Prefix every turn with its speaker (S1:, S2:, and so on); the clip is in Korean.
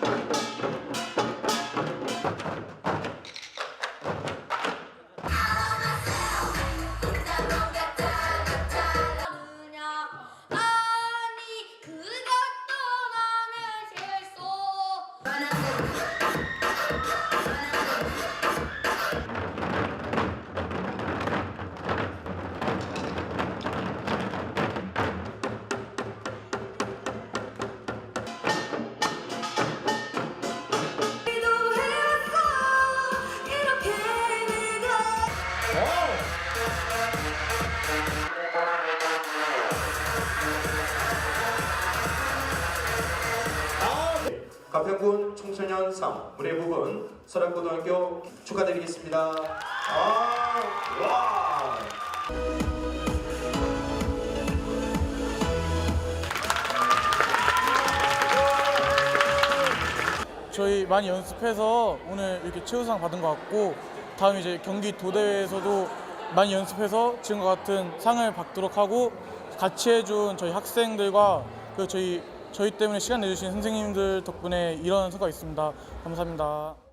S1: 그
S2: 가평군 청소년 상 무대 부분 서락고등학교 축하드리겠습니다. 아, 와.
S3: 저희 많이 연습해서 오늘 이렇게 최우상 받은 것 같고 다음 이제 경기 도대회에서도 많이 연습해서 지금과 같은 상을 받도록 하고 같이 해준 저희 학생들과 그 저희 저희 때문에 시간 내주신 선생님들 덕분에 이런 성과가 있습니다. 감사합니다.